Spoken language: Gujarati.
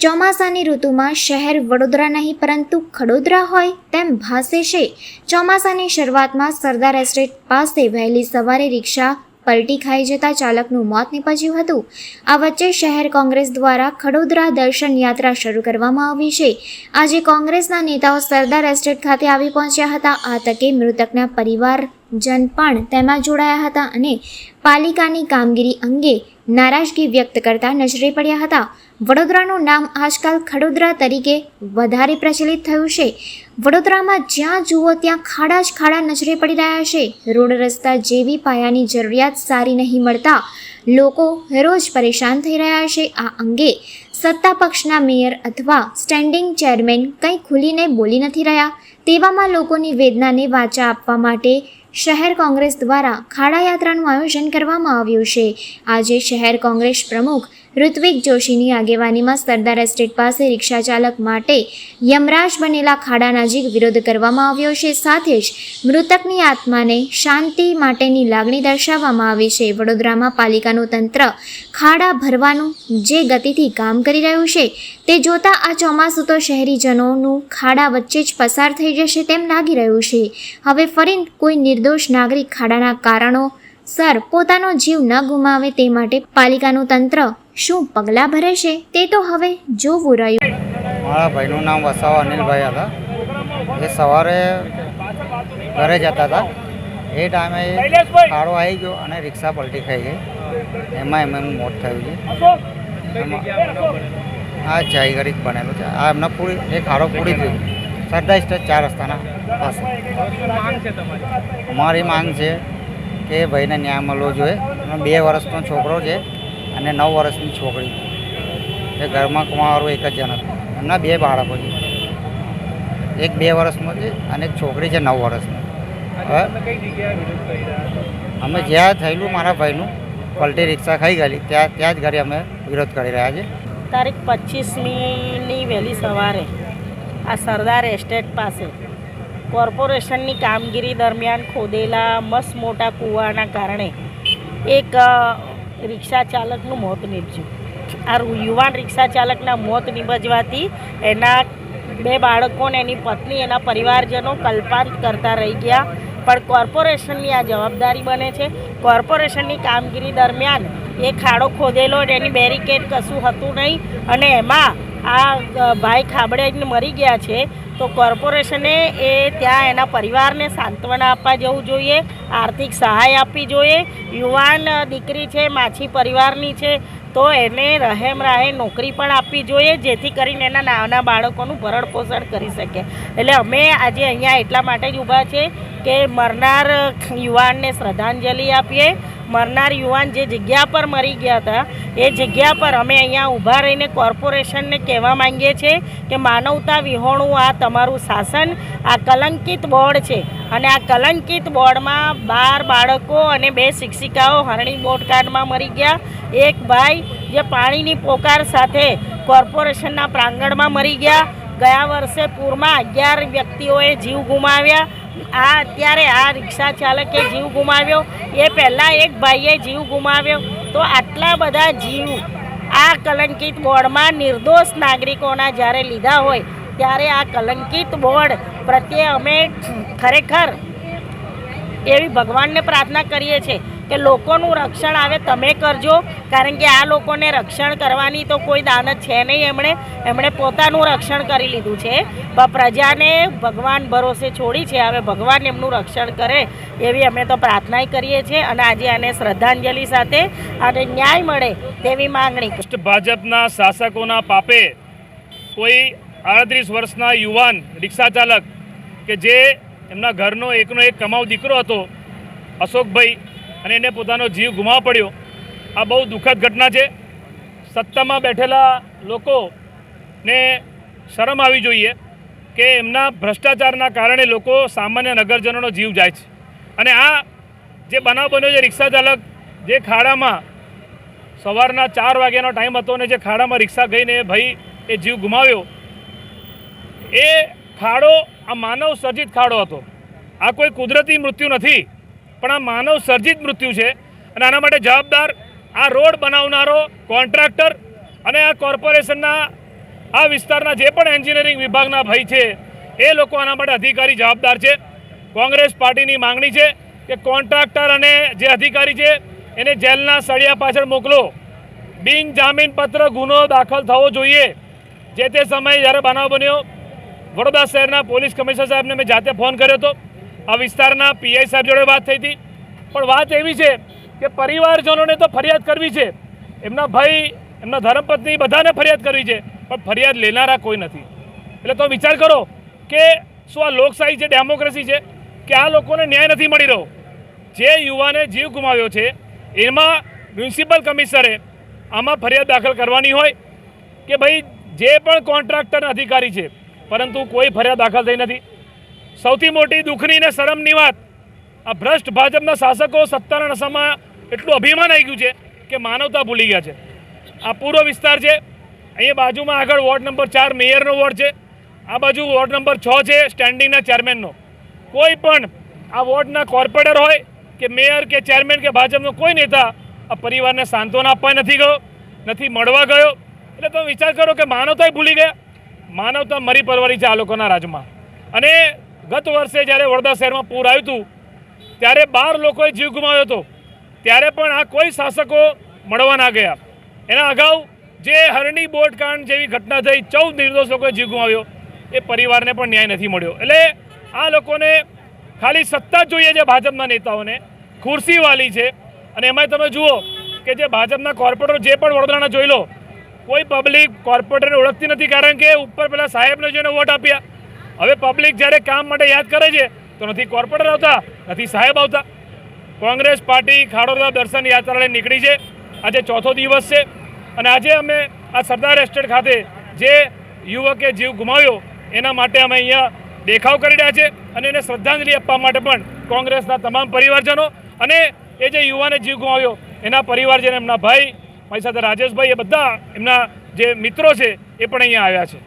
ચોમાસાની ઋતુમાં શહેર વડોદરા નહીં, પરંતુ ખડોદરા હોય તેમ ભાસે છે. ચોમાસાની શરૂઆતમાં સરદાર એસ્ટેટ પાસે વહેલી સવારે રિક્ષા પલટી ખાઈ જતા ચાલકનું મોત નીપજ્યું હતું. આ વચ્ચે શહેર કોંગ્રેસ દ્વારા ખડોદરા દર્શન યાત્રા શરૂ કરવામાં આવી છે. આજે કોંગ્રેસના નેતાઓ સરદાર એસ્ટેટ ખાતે આવી પહોંચ્યા હતા. આ તકે મૃતકના પરિવારજન પણ તેમાં જોડાયા હતા અને પાલિકાની કામગીરી અંગે નારાજગી વ્યક્ત કરતા નજરે પડ્યા હતા. વડોદરાનું નામ આજકાલ ખડોદરા તરીકે વધારે પ્રચલિત થયું છે. વડોદરામાં જ્યાં જુઓ ત્યાં ખાડા જ ખાડા નજરે પડી રહ્યા છે. રોડ રસ્તા જેવી પાયાની જરૂરિયાત સારી નહીં મળતા લોકો રોજ પરેશાન થઈ રહ્યા છે. આ અંગે સત્તા પક્ષના મેયર અથવા સ્ટેન્ડિંગ ચેરમેન કંઈ ખુલીને બોલી નથી રહ્યા. તેવામાં લોકોની વેદનાને વાચા આપવા માટે શહેર કોંગ્રેસ દ્વારા ખાડા યાત્રાનું આયોજન કરવામાં આવ્યું છે. આજે શહેર કોંગ્રેસ પ્રમુખ ઋત્વિક જોશીની આગેવાનીમાં સરદાર એસ્ટેટ પાસે રિક્ષા ચાલક માટે યમરાજ બનેલા ખાડા નજીક વિરોધ કરવામાં આવ્યો છે. સાથે જ મૃતકની આત્માને શાંતિ માટેની લાગણી દર્શાવવામાં આવી છે. વડોદરામાં પાલિકાનું તંત્ર ખાડા ભરવાનું જે ગતિથી કામ કરી રહ્યું છે તે જોતા આ ચોમાસું તો શહેરીજનોનું ખાડા વચ્ચે જ પસાર થઈ જશે તેમ લાગી રહ્યું છે. હવે ફરી કોઈ નિર્દોષ નાગરિક ખાડાના કારણો સર પોતાનો જીવ ન ગુમાવે તે માટે પાલિકાનું તંત્ર શું પગલાં છે? તે તો હવે જોવું રહ્યું. મારા ભાઈનું નામ વસાવા અનિલભાઈ હતા. એ સવારે ઘરે જતા હતા. એ ટાઈમે ખાડો આવી ગયો અને રિક્ષા પલટી ખાઈ ગઈ. એમાં એમનું મોત થયું છે. એમાં આ જાયગરી જ બનેલું છે. આ એમને પૂરી, એ ખાડો પૂરી ગયું સરદાર સ્ટેજ ચાર રસ્તાના પાસે. અમારી માંગ છે કે ભાઈને ન્યાય મળવો જોઈએ. બે વર્ષનો છોકરો છે. અને નવ વર્ષની છોકરી. એ ઘરમાં કમાવાળું એક જ જણ હતો. એમના બે બાળકો છે. એક બે વર્ષનો છે અને એક છોકરી છે નવ વર્ષની. અમે જ્યાં થયેલું મારા ભાઈનું પલટી રિક્ષા ખાઈ ગયેલી. ત્યાં ત્યાં જ ઘરે અમે વિરોધ કરી રહ્યા છીએ. તારીખ પચીસમીની વહેલી સવારે આ સરદાર એસ્ટેટ પાસે કોર્પોરેશનની કામગીરી દરમિયાન ખોદેલા મસ્ત મોટા કૂવાના કારણે એક રિક્ષા ચાલકનું મોત નીપજ્યું. આ યુવાન રિક્ષા ચાલકના મોત નીપજવાથી એના બે બાળકો ને એની પત્ની, એના પરિવારજનો કલ્પાંત કરતા રહી ગયા. પણ કોર્પોરેશનની આ જવાબદારી બને છે. કોર્પોરેશનની કામગીરી દરમિયાન એ ખાડો ખોદેલો એની બેરિકેડ કશું હતું નહીં. અને એમાં આ ભાઈ ખાબડે મરી ગયા છે. તો કોર્પોરેશને એ ત્યાં એના પરિવારને સાંત્વના આપવા જવું જોઈએ, આર્થિક સહાય આપવી જોઈએ. યુવાન દીકરી છે, માછી પરિવારની છે, તો એને રહેમ રાહે નોકરી પણ આપવી જોઈએ, જેથી કરીને એના નાના બાળકોનું ભરણ પોષણ કરી શકે. એટલે અમે આજે અહીંયા એટલા માટે જ ઊભા છે કે મરનાર યુવાનને શ્રદ્ધાંજલિ આપીએ. મરનાર યુવાન જે જગ્યા પર મરી ગયા હતા, એ જગ્યા પર અમે અહીંયા ઊભા રહીને કોર્પોરેશનને કહેવા માંગીએ છીએ કે માનવતા વિહોણું આ તમારું શાસન, આ કલંકિત બોર્ડ છે. અને આ કલંકિત બોર્ડમાં બાર બાળકો અને બે શિક્ષિકાઓ હરણી બોટકાંડમાં મરી ગયા. એક ભાઈ જે પાણીની પોકાર સાથે કોર્પોરેશનના પ્રાંગણમાં મરી ગયા. ગયા વર્ષે પૂરમાં અગિયાર વ્યક્તિઓએ જીવ ગુમાવ્યા. આ અત્યારે આ રિક્ષા ચાલકે જીવ ગુમાવ્યો. એ પહેલાં એક ભાઈએ જીવ ગુમાવ્યો. તો આટલા બધા જીવ આ કલંકિત બોર્ડમાં નિર્દોષ નાગરિકોના જ્યારે લીધા હોય, ત્યારે આ કલંકિત બોર્ડ પ્રત્યે અમે ખરેખર એવી ભગવાનને પ્રાર્થના કરીએ છીએ. કે લોકોનું રક્ષણ આવે તમે કરજો. કારણ કે આ લોકોને રક્ષણ કરવાની તો કોઈ દાનત છે નહીં. એમણે એમણે પોતાનું રક્ષણ કરી લીધું છે. પ્રજાને ભગવાન ભરોસે છોડી છે. હવે ભગવાન એમનું રક્ષણ કરે એવી અમે તો પ્રાર્થના કરીએ છીએ. અને આજે આને શ્રદ્ધાંજલિ સાથે અને ન્યાય મળે તેવી માંગણી ભાજપના શાસકોના પાપે કોઈ આડત્રીસ વર્ષના યુવાન રિક્ષા ચાલક કે જે એમના ઘરનો એકનો એક કમાવ દીકરો હતો, અશોકભાઈ અને એને પોતાનો જીવ ગુમાવવો પડ્યો. આ બહુ દુઃખદ ઘટના છે. સત્તામાં બેઠેલા લોકોને શરમ આવી જોઈએ કે એમના ભ્રષ્ટાચારના કારણે લોકો સામાન્ય નગરજનોનો જીવ જાય છે. અને આ જે બનાવ બન્યો છે રિક્ષા ચાલક, જે ખાડામાં સવારના ચાર વાગ્યાનો ટાઈમ હતો અને જે ખાડામાં રિક્ષા ગઈને ભાઈ એ જીવ ગુમાવ્યો. એ ખાડો, આ માનવ સર્જિત ખાડો હતો. આ કોઈ કુદરતી મૃત્યુ નથી. પણ આ માનવ સર્જિત મૃત્યુ છે અને આના માટે જવાબદાર આ રોડ બનાવનારો કોન્ટ્રાક્ટર અને આ કોર્પોરેશનના આ વિસ્તારના જે પણ એન્જિનિયરિંગ વિભાગના ભાઈ છે, એ લોકો આના માટે અધિકારી જવાબદાર છે. કોંગ્રેસ પાર્ટીની માંગણી છે કે કોન્ટ્રાક્ટર અને જે અધિકારી છે, એને જેલના સળિયા પાછળ મોકલો. બિન જામીનપત્ર ગુનો દાખલ થવો જોઈએ. જે તે સમયે જ્યારે બનાવ બન્યો, વડોદરા શહેરના પોલીસ કમિશનર સાહેબને મેં જાતે ફોન કર્યો હતો. આ વિસ્તારના પીઆઈ સાહેબ જોડે વાત થઈ હતી. પણ વાત એવી છે કે પરિવારજનોને તો ફરિયાદ કરવી છે. એમના ભાઈ, એમના ધર્મપત્ની બધાને ફરિયાદ કરવી છે, પણ ફરિયાદ લેનારા કોઈ નથી. એટલે તો વિચાર કરો કે શું આ લોકશાહી છે, ડેમોક્રેસી છે, કે આ લોકોને ન્યાય નથી મળી રહ્યો? જે યુવાને જીવ ગુમાવ્યો છે, એમાં મ્યુનિસિપલ કમિશનરે આમાં ફરિયાદ દાખલ કરવાની હોય કે ભાઈ, જે પણ કોન્ટ્રાક્ટર અધિકારી છે, પરંતુ કોઈ ફરિયાદ દાખલ થઈ નથી. સૌથી મોટી દુઃખની ને શરમની વાત, આ ભ્રષ્ટ ભાજપના શાસકો સત્તાના નશામાં એટલું અભિમાન આવી ગયું છે કે માનવતા ભૂલી ગયા છે. આ પૂરો વિસ્તાર છે, અહીંયા બાજુમાં આગળ વોર્ડ નંબર ચાર મેયરનો વોર્ડ છે, આ બાજુ વોર્ડ નંબર છ છે સ્ટેન્ડિંગના ચેરમેનનો. કોઈ પણ આ વોર્ડના કોર્પોરેટર હોય કે મેયર કે ચેરમેન કે ભાજપનો કોઈ નેતા આ પરિવારને સાંત્વના આપવા નથી ગયો, નથી મળવા ગયો. એટલે તમે વિચાર કરો કે માનવતાય ભૂલી ગયા, માનવતા મરી પરવારી છે આ લોકોના રાજમાં. અને ગત વર્ષે જ્યારે વડોદરા શહેરમાં પૂર આવ્યું હતું, ત્યારે બાર લોકોએ જીવ ગુમાવ્યો હતો. ત્યારે પણ આ કોઈ શાસકો મળવા ના ગયા. એના અગાઉ જે હરણી બોટકાંડ જેવી ઘટના થઈ, ચૌદ નિર્દોષ લોકોએ જીવ ગુમાવ્યો. એ પરિવારને પણ ન્યાય નથી મળ્યો. એટલે આ લોકોને ખાલી સત્તા જોઈએ છે ભાજપના નેતાઓને. ખુરશીવાલી છે. અને એમાંય તમે જુઓ કે જે ભાજપના કોર્પોરેટર જે પણ વડોદરાના જોઈ લો, કોઈ પબ્લિક કોર્પોરેટરને ઓળખતી નથી, કારણ કે ઉપર પેલા સાહેબને જોઈને વોટ આપ્યા. હવે પબ્લિક જ્યારે કામ માટે યાદ કરે છે, તો નથી કોર્પોરેટર આવતા, નથી સાહેબ આવતા. કોંગ્રેસ પાર્ટી ખાડોદરા દર્શન યાત્રાને નીકળી છે. આજે ચોથો દિવસ છે અને આજે અમે આ સરદાર એસ્ટેટ ખાતે જે યુવકે જીવ ગુમાવ્યો, એના માટે અમે અહીંયા દેખાવ કરી રહ્યા છે અને એને શ્રદ્ધાંજલિ આપવા માટે પણ કોંગ્રેસના તમામ પરિવારજનો અને એ જે યુવાને જીવ ગુમાવ્યો, એના પરિવારજન એમના ભાઈ, મારી સાથે રાજેશભાઈ, એ બધા એમના જે મિત્રો છે, એ પણ અહીંયા આવ્યા છે.